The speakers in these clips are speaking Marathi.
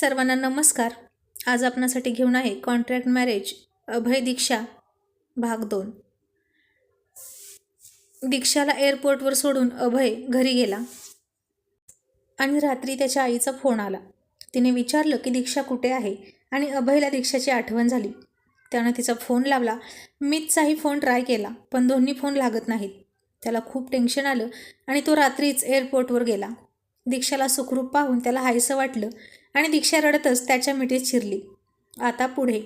सर्वांना नमस्कार. आज आपणासाठी घेऊन आहे कॉन्ट्रॅक्ट मॅरेज अभय दीक्षा भाग दोन. दीक्षाला एअरपोर्टवर सोडून अभय घरी गेला. आणि रात्री त्याच्या आईचा फोन आला. तिने विचारलं की दीक्षा कुठे आहे आणि अभयला दीक्षाची आठवण झाली. त्यानं तिचा फोन लावला. मीचचाही फोन ट्राय केला पण दोन्ही फोन लागत नाहीत. त्याला खूप टेन्शन आलं आणि तो रात्रीच एअरपोर्टवर गेला. दीक्षाला सुखरूप पाहून त्याला हायसं वाटलं आणि दीक्षा रडतच त्याच्या मिठीत शिरली. आता पुढे.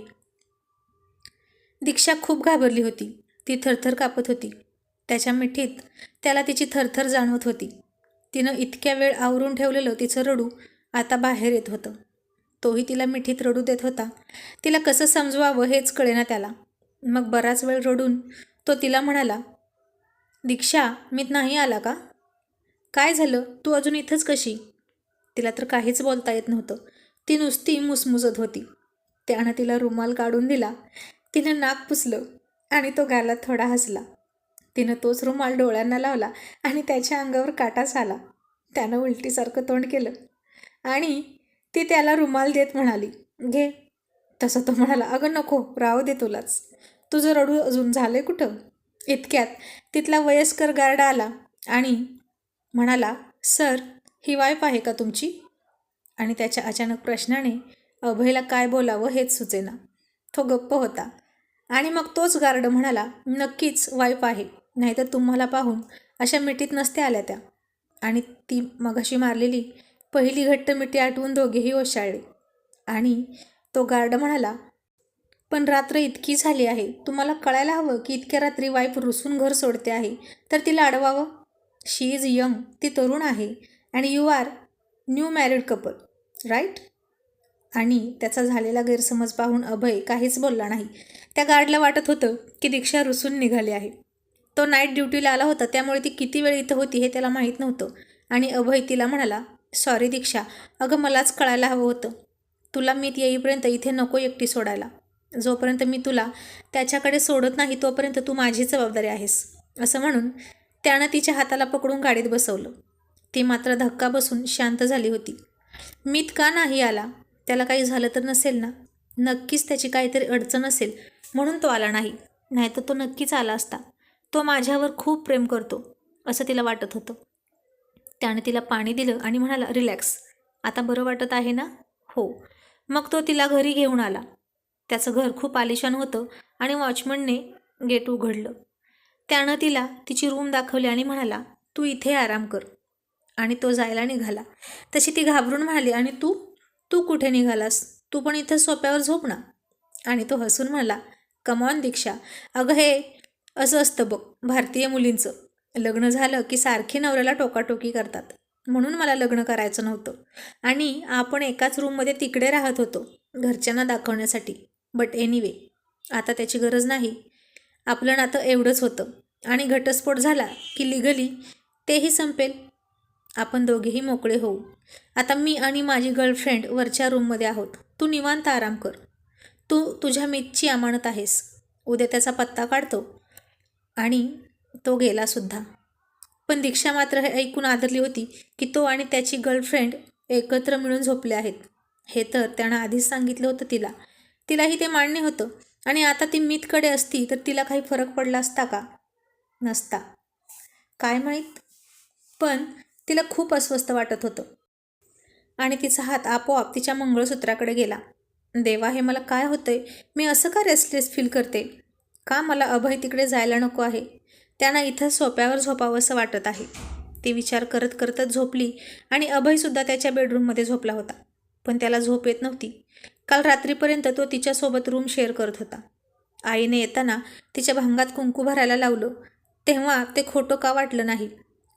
दीक्षा खूप घाबरली होती. ती थरथर कापत होती. त्याच्या मिठीत त्याला तिची थरथर जाणवत होती. तिनं इतक्या वेळ आवरून ठेवलेलं तिचं रडू आता बाहेर येत होतं. तोही तिला मिठीत रडू देत होता. तिला कसं समजवावं हेच कळेना त्याला. मग बराच वेळ रडून तो तिला म्हणाला दीक्षा मीत नाही आला का? काय झालं? तू अजून इथंच कशी? तिला तर काहीच बोलता येत नव्हतं. ती नुसती मुसमुसत होती. त्यानं तिला रुमाल काढून दिला. तिनं नाक पुसलं आणि तो गाला थोडा हसला. तिनं तोच रुमाल डोळ्यांना लावला आणि त्याच्या अंगावर काटा आला. त्यानं उलटीसारखं तोंड केलं. आणि ती त्याला रुमाल देत म्हणाली घे. तसं तो म्हणाला अगं नको राव दे तुलाच. तुझं रडू अजून झालंय कुठं? इतक्यात तिथला वयस्कर गार्ड आला आणि म्हणाला सर ही वाईफ आहे का तुमची? आणि त्याच्या अचानक प्रश्नाने अभयला काय बोलावं हेच सुचेना. तो गप्प होता. आणि मग तोच गार्ड म्हणाला नक्कीच वाईफ आहे नाहीतर तुम्हाला पाहून अशा मिठीत नसते आल्या त्या. आणि ती मगाशी मारलेली पहिली घट्ट मिठी आठवून दोघेही ओशाळले. आणि तो गार्ड म्हणाला पण रात्र इतकी झाली आहे तुम्हाला कळायला हवं की इतक्या रात्री वाईफ रुसून घर सोडते आहे तर तिला अडवावं? शी इज यंग ती तरुण आहे and you are new married couple right? आणि त्याचा झालेला गैरसमज पाहून अभय काहीच बोलला नाही. त्या गार्डला वाटत होतं की दीक्षा रुसून निघाली आहे. तो नाईट ड्युटीला आला होता त्यामुळे ती किती वेळ इथं होती हे त्याला माहीत नव्हतं. आणि अभय तिला म्हणाला सॉरी दीक्षा अगं मलाच कळायला हवं होतं. तुला मी येईपर्यंत इथे नको एकटी सोडायला. जोपर्यंत मी तुला त्याच्याकडे सोडत नाही तोपर्यंत तू माझी जबाबदारी आहेस. असं म्हणून त्यानं तिच्या हाताला पकडून गाडीत बसवलं. ती मात्र धक्का बसून शांत झाली होती. मीत का नाही आला? त्याला काही झालं तर नसेल ना? नक्कीच त्याची काहीतरी अडचण असेल म्हणून तो आला नाही. नाहीतर तो नक्कीच आला असता. तो माझ्यावर खूप प्रेम करतो असं तिला वाटत होतं. त्याने तिला पाणी दिलं आणि म्हणाला रिलॅक्स. आता बरं वाटत आहे ना? हो. मग तो तिला घरी घेऊन आला. त्याचं घर खूप आलिशान होतं आणि वॉचमनने गेट उघडलं. त्यानं तिला तिची रूम दाखवली आणि म्हणाला तू इथे आराम कर. आणि तो जायला निघाला. तशी ती घाबरून म्हणाली आणि तू? तू कुठे निघालास? तू पण इथं सोप्यावर झोप ना. आणि तो हसून म्हणाला कमॉन दीक्षा. अगं हे असं असतं बघ भारतीय मुलींचं. लग्न झालं की सारखी नवऱ्याला टोकाटोकी करतात. म्हणून मला लग्न करायचं नव्हतं. आणि आपण एकाच रूममध्ये तिकडे राहत होतो घरच्यांना दाखवण्यासाठी. बट एनिवे आता त्याची गरज नाही. आपलं नातं एवढंच होतं. आणि घटस्फोट झाला की लिगली तेही संपेल. आपण दोघेही मोकळे होऊ. आता मी आणि माझी गर्लफ्रेंड वरच्या रूममध्ये आहोत. तू निवांत आराम कर. तू तुझ्या मीतची अमानत आहेस. उद्या त्याचा पत्ता काढतो. आणि तो गेलासुद्धा पण दीक्षा मात्र हे ऐकून आदरली होती की तो आणि त्याची गर्लफ्रेंड एकत्र मिळून झोपले आहेत. हे तर त्यानं आधीच सांगितलं होतं तिला. तिलाही ते मान्य होतं. आणि आता ती मीतकडे असती तर तिला काही फरक पडला असता का? नसता. काय माहीत? पण तिला खूप अस्वस्थ वाटत होतं. आणि तिचा हात आपोआप तिच्या मंगळसूत्राकडे गेला. देवा हे मला काय होतंय? मी असं का रेस्टलेस फील करते? का मला अभय तिकडे जायला नको आहे? त्यांना इथं सोप्यावर झोपावं असं वाटत आहे. ती विचार करत करतच झोपली आणि अभयसुद्धा त्याच्या बेडरूममध्ये झोपला होता. पण त्याला झोप येत नव्हती. काल रात्रीपर्यंत तो तिच्यासोबत रूम शेअर करत होता. आईने येताना तिच्या भांगात कुंकू भरायला लावलं. तेव्हा ते खोटं का वाटलं नाही?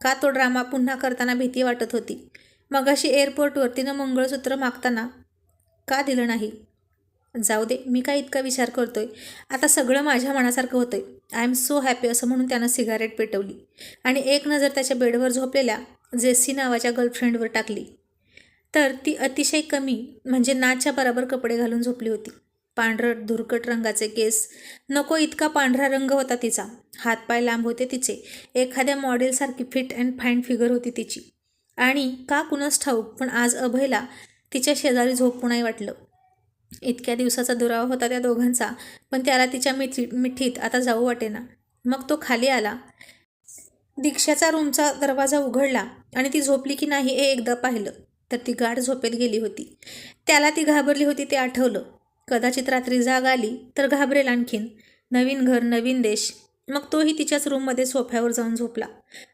का तो ड्रामा पुन्हा करताना भीती वाटत होती? मगाशी एअरपोर्टवर तिनं मंगळसूत्र मागताना का दिलं नाही? जाऊ दे मी काय इतका विचार करतोय. आता सगळं माझ्या मनासारखं होतंय. आय एम सो हॅपी असं म्हणून त्यानं सिगारेट पेटवली. आणि एक नजर त्याच्या बेडवर झोपलेल्या जेसी नावाच्या गर्लफ्रेंडवर टाकली. तर ती अतिशय कमी म्हणजे नाच्या बराबर कपडे घालून झोपली होती. पांढरट धुरकट रंगाचे केस. नको इतका पांढरा रंग होता तिचा. हातपाय लांब होते तिचे. एखाद्या मॉडेलसारखी फिट अँड फाईन फिगर होती तिची. आणि का कुणास ठाऊक पण आज अभयला तिच्या शेजारी झोपूनही वाटलं. इतक्या दिवसाचा दुरावा होता त्या दोघांचा पण त्याला तिच्या मिठी मिठीत आता जाऊ वाटेना. मग तो खाली आला. दीक्षाचा रूमचा दरवाजा उघडला आणि ती झोपली की नाही हे एकदा पाहिलं. तर ती गाढ झोपेत गेली होती. त्याला ती घाबरली होती ते आठवलं. कदाचित रात्री जाग आली तर घाबरेल आणखीन. नवीन घर नवीन देश. मग तोही तिच्याच रूममध्ये सोफ्यावर जाऊन झोपला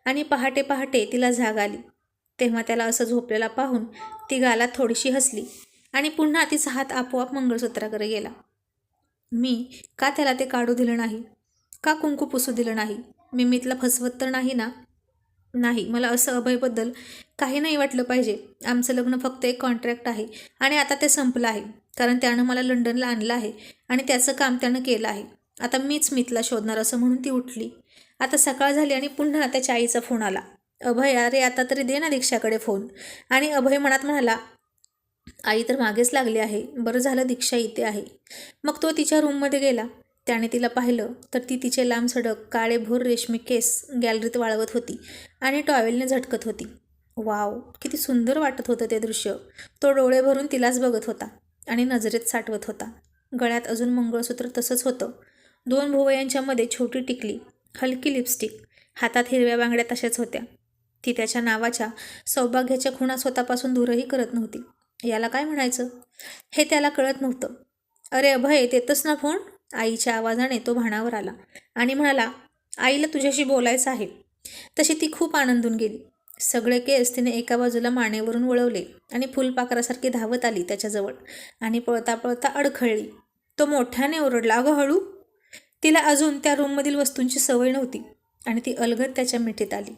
आणि पहाटे पहाटे तिला जाग आली. तेव्हा त्याला असं झोपलेला पाहून ती गाला थोडीशी हसली आणि पुन्हा तिचा हात आपोआप मंगळसूत्राकडे गेला. मी का त्याला ते काढू दिलं नाही? का कुंकू पुसू दिलं नाही? मी मितला फसवत तर नाही ना? नाही मला असं अभयबद्दल काही नाही वाटलं पाहिजे. आमचं लग्न फक्त एक कॉन्ट्रॅक्ट आहे आणि आता ते संपलं आहे कारण त्यानं मला लंडनला आणलं आहे आणि त्याचं काम त्यानं केलं आहे. आता मीच मितला शोधणार असं म्हणून ती उठली. आता सकाळ झाली आणि पुन्हा त्याच्या आईचा फोन आला. अभय अरे आता तरी दे ना दीक्षाकडे फोन. आणि अभय मनात म्हणाला आई तर मागेच लागली आहे. बरं झालं दीक्षा इथे आहे. मग तो तिच्या रूममध्ये गेला. त्याने तिला पाहिलं तर ती तिचे लांब सडक काळे भोर रेशमी केस गॅलरीत वाळवत होती आणि टॉवेलने झटकत होती. वाव किती सुंदर वाटत होतं ते दृश्य. तो डोळे भरून तिलाच बघत होता आणि नजरेत साठवत होता. गळ्यात अजून मंगळसूत्र तसंच होतं. दोन भुवयांच्यामध्ये छोटी टिकली हलकी लिपस्टिक हातात हिरव्या बांगड्या तशाच होत्या. ती त्याच्या नावाच्या सौभाग्याच्या खुणा स्वतःपासून दूरही करत नव्हती. याला काय म्हणायचं? हे त्याला कळत नव्हतं. अरे अभय देतच ना फोन? आईच्या आवाजाने तो भाणावर आला आणि म्हणाला आईला तुझ्याशी बोलायचं आहे. तशी ती खूप आनंदून गेली. सगळे केस तिने एका बाजूला मानेवरून वळवले आणि फुलपाखरासारखी धावत आली त्याच्याजवळ आणि पळता पळता अडखळली. तो मोठ्याने ओरडला अगं हळू. तिला अजून त्या रूममधील वस्तूंची सवय नव्हती आणि ती अलगद त्याच्या मिठीत आली.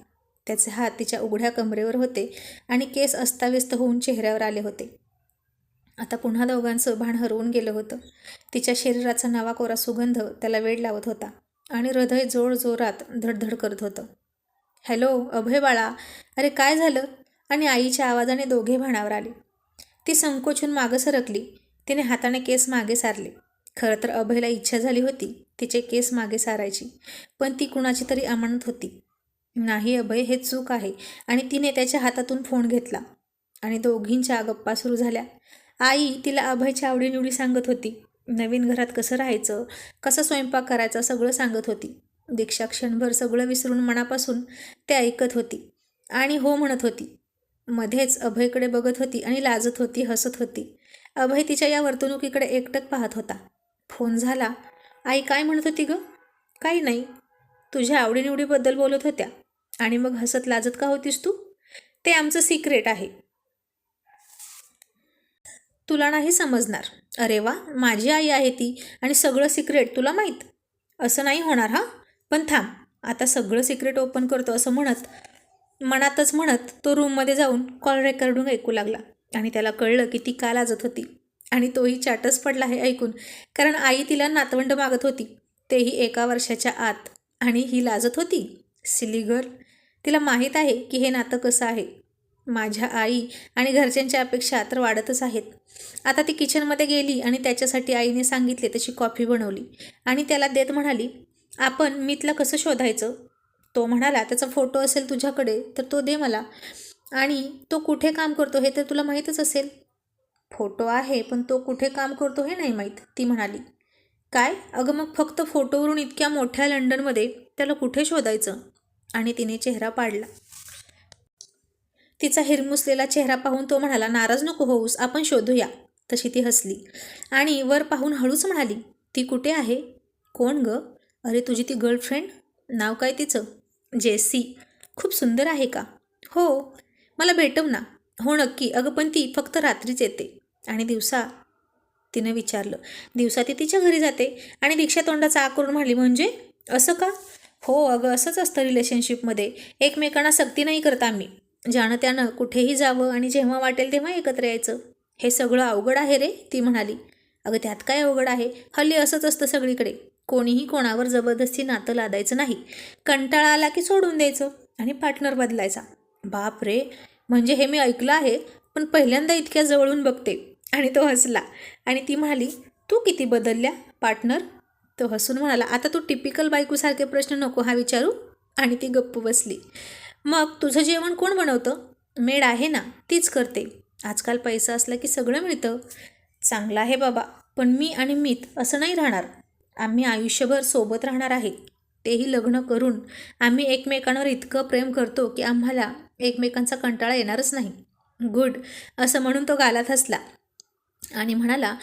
त्याचे हात तिच्या उघड्या कमरेवर होते आणि केस अस्ताव्यस्त होऊन चेहऱ्यावर आले होते. आता पुन्हा दोघांचं भान हरवून गेलं होतं. तिच्या शरीराचा नवा कोरा सुगंध त्याला वेड लावत होता आणि हृदय जोर जोरात धडधड करत होतं. हॅलो अभय बाळा. अरे काय झालं? आणि आईच्या आवाजाने दोघे भाणावर आले. ती संकोचून मागं सरकली. तिने हाताने केस मागे सारले. खरं तर अभयला इच्छा झाली होती तिचे केस मागे सारायची पण ती कुणाची तरी अमानत होती. नाही अभय हे चूक आहे. आणि तिने त्याच्या हातातून फोन घेतला. आणि दोघींच्या गप्पा सुरू झाल्या. आई तिला अभयच्या आवडीनिवडी सांगत होती. नवीन घरात कसं राहायचं? कसं स्वयंपाक करायचा? सगळं सांगत होती. दीक्षा क्षणभर सगळं विसरून मनापासून ते ऐकत होती आणि हो म्हणत होती. मध्येच अभयकडे बघत होती आणि लाजत होती हसत होती. अभय तिच्या या वर्तणुकीकडे एकटक पाहत होता. फोन झाला. आई काय म्हणत होती ग? काही नाही. तुझ्या आवडीनिवडीबद्दल बोलत होत्या. आणि मग हसत लाजत का होतीस तू? ते आमचं सिक्रेट आहे. तुला नाही समजणार. अरे वा माझी आई आहे ती आणि सगळं सिक्रेट तुला माहीत. असं नाही होणार हां? पण थांब आता सगळं सिक्रेट ओपन करतो असं म्हणत मनातच म्हणत तो रूममध्ये जाऊन कॉल रेकॉर्डिंग ऐकू लागला. आणि त्याला कळलं की ती का लाजत होती. आणि तोही चाटच पडला हे ऐकून कारण आई तिला नातवंड मागत होती. तेही एका वर्षाच्या आत. आणि ही लाजत होती. सिली गर्ल तिला माहीत आहे की हे नातं कसं आहे. माझ्या आई आणि घरच्यांच्या अपेक्षा तर वाढतच आहेत. आता ती किचनमध्ये गेली आणि त्याच्यासाठी आईने सांगितले तशी कॉफी बनवली. आणि त्याला देत म्हणाली आपण मितला कसं शोधायचं? तो म्हणाला त्याचा फोटो असेल तुझ्याकडे तर तो दे मला. आणि तो कुठे काम करतो हे तर तुला माहीतच असेल. फोटो आहे पण तो कुठे काम करतो हे नाही माहीत ती म्हणाली. काय? अगं मग फक्त फोटोवरून इतक्या मोठ्या लंडनमध्ये त्याला कुठे शोधायचं? आणि तिने चेहरा पाडला. तिचा हिरमुसलेला चेहरा पाहून तो म्हणाला नाराज नको होऊस आपण शोधूया. तशी ती हसली. आणि वर पाहून हळूच म्हणाली ती कुठे आहे? कोण ग? अरे तुझी ती गर्लफ्रेंड? नाव काय तिचं? जेसी. खूप सुंदर आहे का? हो. मला भेटव ना. हो नक्की. अगं पण ती फक्त रात्रीच येते. आणि दिवसा तिनं विचारलं दिवसा ती तिच्या घरी जाते? आणि दीक्षा तोंडाचा आग करून म्हणाली म्हणजे? असं का? हो अगं असंच असतं रिलेशनशिपमध्ये एकमेकांना सक्ती नाही करत आम्ही. ज्यानं त्यानं कुठेही जावं आणि जेव्हा वाटेल तेव्हा एकत्र यायचं. हे सगळं अवघड आहे रे ती म्हणाली. अगं त्यात काय अवघड आहे? हल्ली असंच असतं सगळीकडे. कोणीही कोणावर जबरदस्ती नातं लादायचं नाही. कंटाळा आला की सोडून द्यायचं आणि पार्टनर बदलायचा. बाप रे म्हणजे हे मी ऐकलं आहे पण पहिल्यांदा इतक्या जवळून बघते. आणि तो हसला. आणि ती म्हणाली तू किती बदलल्या पार्टनर तो हसून म्हणाला आता तू टिपिकल बायकोसारखे प्रश्न नको हा विचारू. आणि ती गप्प बसली. मग तुझं जेवण कोण बनवतं? मेड आहे ना तीच करते. आजकाल पैसा असला की सगळं मिळतं. चांगलं आहे बाबा पण मी आणि मीत असं नाही राहणार. आम्ही आयुष्यभर सोबत राहणार आहे. तेही लग्न करून आम्ही एकमेकांवर इतकं प्रेम करतो की आम्हाला एकमेकांचा कंटाळा येणारच नाही. गुड असं म्हणून तो गालात हसला. आणि म्हणाला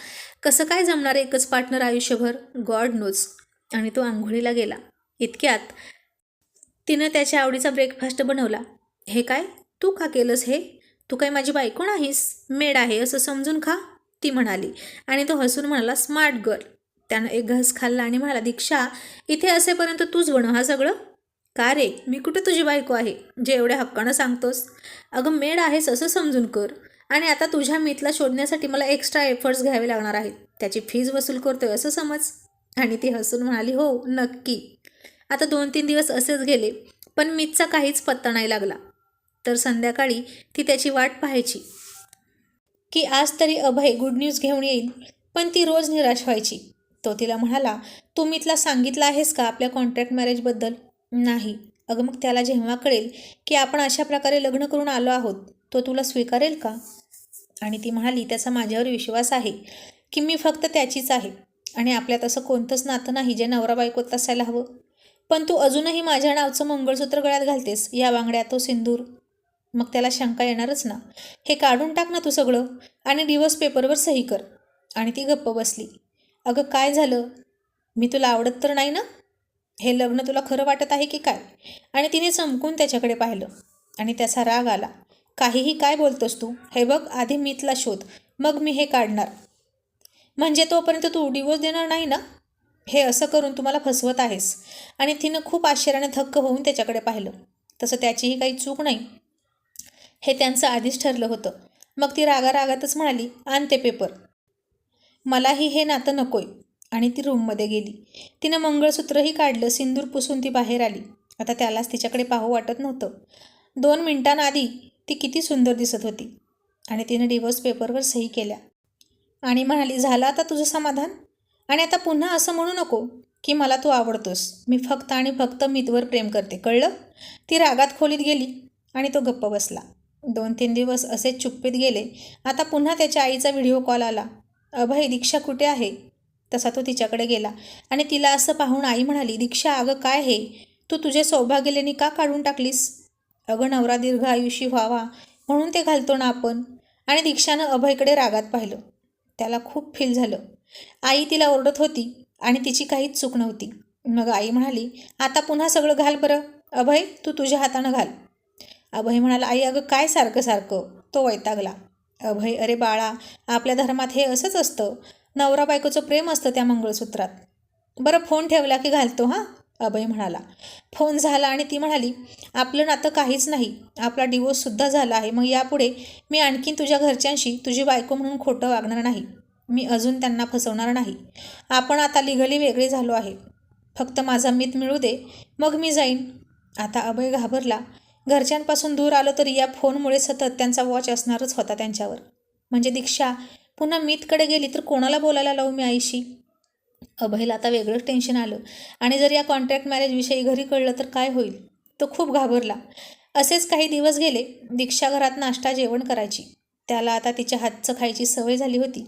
कसं काय जमणार एकच पार्टनर आयुष्यभर? गॉड नोज आणि तो आंघोळीला गेला. इतक्यात तिनं त्याच्या आवडीचा ब्रेकफास्ट बनवला. हे काय? तू का केलंस हे? तू काय माझी बायको नाहीस? मेड आहे असं समजून खा ती म्हणाली. आणि तो हसून म्हणाला स्मार्ट गर्ल. त्यानं एक घास खाल्ला आणि म्हणाला दीक्षा इथे असेपर्यंत तूच बनव हा सगळं? का रे? मी कुठे तुझी बायको आहे? जे एवढ्या हक्कानं सांगतोस. अगं मेड आहेस असं समजून कर. आणि आता तुझ्या मीतला शोधण्यासाठी मला एक्स्ट्रा एफर्ट्स घ्यावे लागणार आहेत. त्याची फीज वसूल करतोय असं समज. आणि ती हसून म्हणाली हो नक्की. आता दोन तीन दिवस असेच गेले पण मीतचा काहीच पत्ता नाही लागला. तर संध्याकाळी ती त्याची वाट पाहायची. की आज तरी अभय गुड न्यूज घेऊन येईल पण ती रोज निराश व्हायची. तो तिला म्हणाला तू मितला सांगितलं आहेस का आपल्या कॉन्ट्रॅक्ट मॅरेजबद्दल नाही. अगं मग त्याला जेव्हा कळेल की आपण अशा प्रकारे लग्न करून आलो आहोत तो तुला स्वीकारेल का? आणि ती म्हणाली त्याचा माझ्यावर विश्वास आहे की मी फक्त त्याचीच आहे आणि आपल्यात असं कोणतंच नातं नाही जे नवरा बायकोत असायला हवं. पण तू अजूनही माझ्या नावचं मंगळसूत्र गळ्यात घालतेस. या बांगड्या तो सिंदूर. मग त्याला शंका येणारच ना. हे काढून टाक ना तू सगळं आणि डिवोर्स पेपरवर सही कर. आणि ती गप्प बसली. अगं काय झालं? मी तुला आवडत तर नाही ना? हे लग्न तुला खरं वाटत आहे की काय? आणि तिने चमकून त्याच्याकडे पाहिलं. आणि त्याचा राग आला. काहीही काय बोलतोस तू? हे बघ आधी मीतला शोध. मग मी हे काढणार. म्हणजे तोपर्यंत तू डिवोर्स देणार नाही ना? हे असं करून तुम्हाला फसवत आहेस. आणि तिनं खूप आश्चर्याने थक्क होऊन त्याच्याकडे पाहिलं. तसं त्याचीही काही चूक नाही. हे त्यांचं आधीच ठरलं होतं. मग ती रागा रागातच म्हणाली आण ते पेपर. मलाही हे नातं नकोय. आणि ती रूममध्ये गेली. तिनं मंगळसूत्रही काढलं सिंदूर पुसून ती बाहेर आली. आता त्यालाच तिच्याकडे पाहू वाटत नव्हतं. दोन मिनिटांआधी ती किती सुंदर दिसत होती. आणि तिनं डिवोर्स पेपरवर सही केल्या. आणि म्हणाली झालं आता तुझं समाधान? आणि आता पुन्हा असं म्हणू नको की मला तू आवडतोस. मी फक्त आणि फक्त मीतवर प्रेम करते. कळलं? ती रागात खोलीत गेली आणि तो गप्प बसला. दोन तीन दिवस असे चुप्पीत गेले. आता पुन्हा त्याच्या आईचा व्हिडिओ कॉल आला. अभय दीक्षा कुठे आहे? तसा तो तिच्याकडे गेला आणि तिला असं पाहून आई म्हणाली दीक्षा अगं काय हे? तू तुझे सौभाग्यलेनी का काढून टाकलीस? अगं नवरा दीर्घ आयुष्य व्हावा म्हणून ते घालतो ना आपण. आणि दीक्षानं अभयकडे रागात पाहिलं. त्याला खूप फील झालं. आई तिला ओरडत होती आणि तिची काहीच चूक नव्हती. मग आई म्हणाली आता पुन्हा सगळं घाल बरं. अभय तू तुझ्या हातानं घाल. अभय म्हणाला आई अगं काय सारखं सारखं? तो वैतागला. अभय अरे बाळा आपल्या धर्मात हे असंच असतं. नवरा बायकोचं प्रेम असतं त्या मंगळसूत्रात. बरं फोन ठेवला की घालतो हां? अभय म्हणाला. फोन झाला आणि ती म्हणाली आपलं नातं काहीच नाही. आपला डिवोर्ससुद्धा झाला आहे. मग यापुढे मी आणखीन तुझ्या घरच्यांशी तुझी बायको म्हणून खोटं वागणार नाही. मी अजून त्यांना फसवणार नाही. आपण आता लिगली वेगळे झालो आहे. फक्त माझा मित मिळू दे मग मी जाईन. आता अभय घाबरला. घरच्यांपासून दूर आलो तरी या फोनमुळे सतत त्यांचा वॉच असणारच होता त्यांच्यावर. म्हणजे दीक्षा पुन्हा मीतकडे गेली तर कोणाला बोलायला लावू मी आईशी? अभयला आता वेगळंच टेन्शन आलं. आणि जर या कॉन्ट्रॅक्ट मॅरेजविषयी घरी कळलं तर काय होईल? तो खूप घाबरला. असेच काही दिवस गेले दीक्षा घरात नाश्ता जेवण करायची. त्याला आता तिच्या हातचं खायची सवय झाली होती.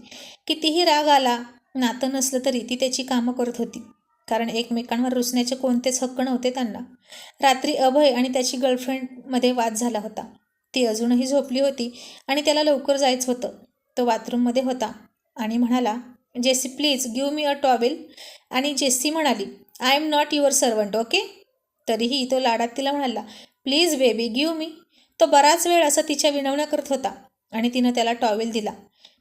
कितीही राग आला नातं नसलं तरी ती त्याची कामं करत होती. कारण एकमेकांवर रुसण्याचे कोणतेच हक्क नव्हते त्यांना. रात्री अभय आणि त्याची गर्लफ्रेंडमध्ये वाद झाला होता. ती अजूनही झोपली होती आणि त्याला लवकर जायचं होतं. तो बाथरूममध्ये होता आणि म्हणाला Jessie please give me a towel. आणि जेसी म्हणाली I am not your servant okay? तरीही तो लाडात तिला म्हणाला प्लीज बेबी गिव मी. तो बराच वेळ असं तिच्या विनवण्या करत होता. आणि तिनं त्याला टॉवेल दिला.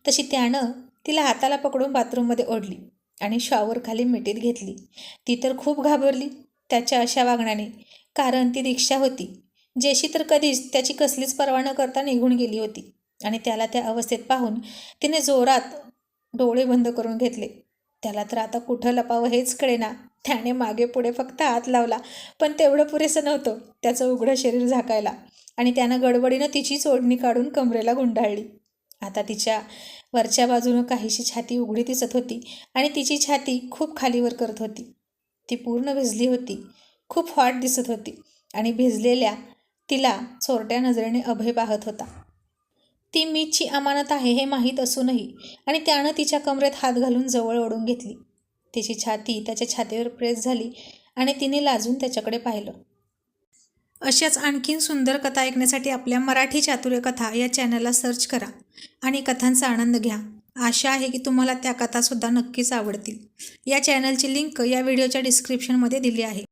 तशी त्यानं तिला हाताला पकडून बाथरूममध्ये ओढली आणि शॉवर खाली मिठीत घेतली. ती तर खूप घाबरली त्याच्या अशा वागण्याने कारण ती दीक्षा होती. जेशी तर कधीच त्याची कसलीच पर्वा न करता निघून गेली होती आणि त्याला त्या अवस्थेत पाहून तिने जोरात डोळे बंद करून घेतले. त्याला तर आता कुठं लपावं हेच कळेना. त्याने मागे पुढे फक्त हात लावला. पण तेवढं पुरेसं नव्हतं. त्याचं उघडं शरीर झाकायला आणि त्यानं गडबडीनं तिची चोडणी काढून कमरेला गुंडाळली. आता तिच्या वरच्या बाजूनं काहीशी छाती उघडी दिसत होती आणि तिची छाती खूप खालीवर करत होती. ती पूर्ण भिजली होती. खूप हॉट दिसत होती आणि भिजलेल्या तिला चोरट्या नजरेने अभय पाहत होता. ती मीची अमानत आहे हे माहीत असूनही आणि त्यानं तिच्या कमरेत हात घालून जवळ ओढून घेतली. तिची छाती त्याच्या छातीवर प्रेस झाली आणि तिने लाजून त्याच्याकडे पाहिलं. अशाच आणखीन सुंदर कथा ऐकण्यासाठी आपल्या मराठी चातुर्य कथा या चॅनलला सर्च करा आणि कथांचा आनंद घ्या. आशा आहे की तुम्हाला त्या कथासुद्धा नक्कीच आवडतील. या चॅनलची लिंक या व्हिडिओच्या डिस्क्रिप्शनमध्ये दिली आहे.